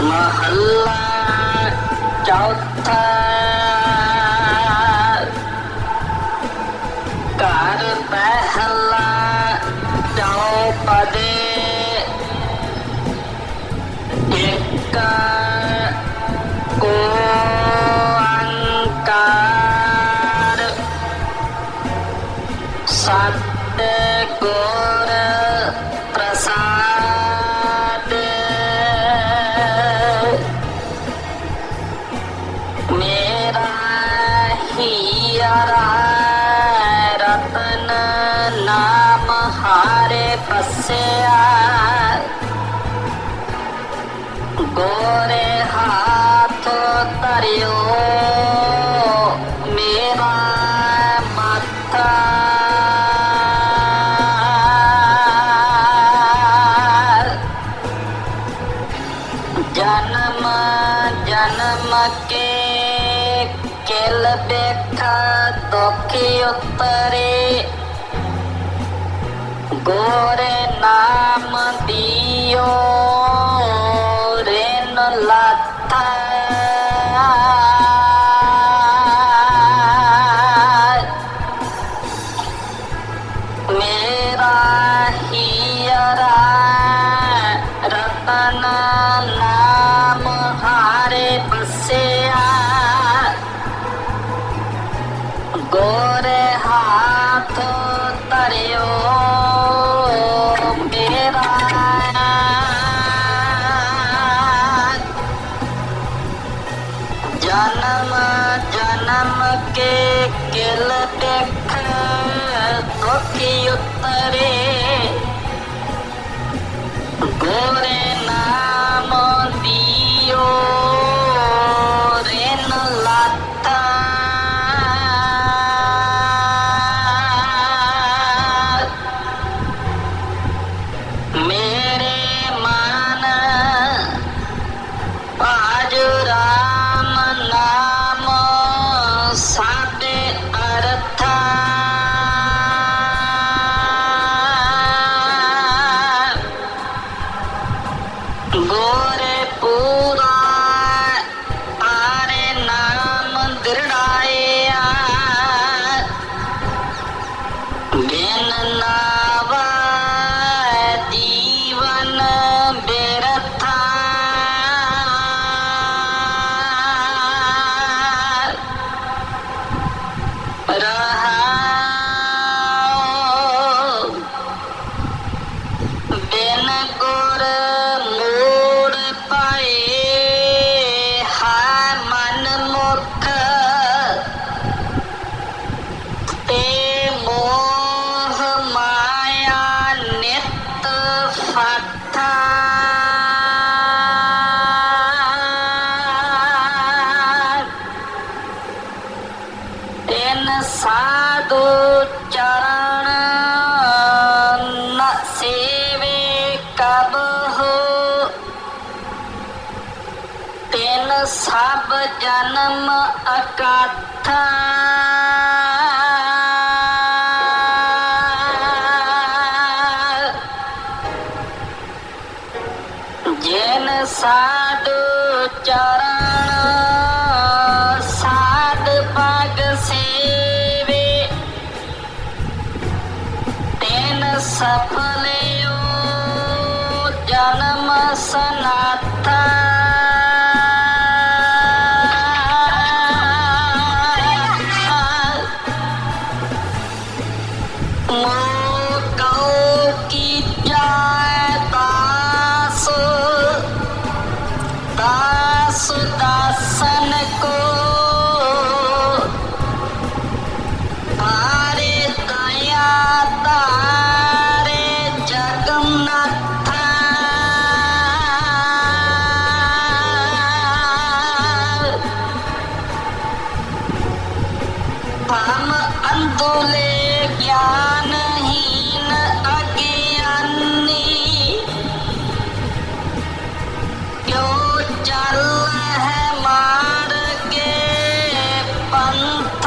ਮਹੱਲਾ ਚੌਥਾ ਘਰ ਪਹਿਲਾ ਚੌਪਦੇ ਇੱਕ ਓੰਕਾਰ ਸਤ ਗੁਰ ਪ੍ਰਸਾਦ ਮੇਰਾ ਹੀਰਾ ਰਤਨ ਨਾਮ ਹਾਰੇ ਪਸਿਆ ਗੋਰੇ ਹੱਥ ਧਰਿਓ ਮੇਰਾ ਮੱਥਾ ਜਨਮ ਜਨਮ ਕੇ ਕਿਲ ਬੈਠਾ ਦੁਖੀ ਉਤਰੇ ਕੇ ਕਿਲ ਦੇਖ ਦੁਖੀ ਉਤਰੇ। ਗੋਰੇ ਨਾਮ ਦਿਓ ਰੇਨ ਲਾਤਾ। ਮੇਰੇ ਮਨ ਭਾਜ ਗੋਰੇ ਤਿਨ ਸਾਧੂ ਚਰਨ ਨ ਸੇਵੇ ਕਬ ਹੋ। ਤਿਨ ਸਭ ਜਨਮ ਅਕਾਥਾ। ਜਿਨ ਸਾਧੂ ਚਰਨ ਜਨਮ ਅੰਦੋਲੇ ਗਿਆਨਹੀਨ ਅਗਿਆਨੀ ਜੋ ਚੱਲ ਹੈ ਮਾਰਗੇ ਪੰਥ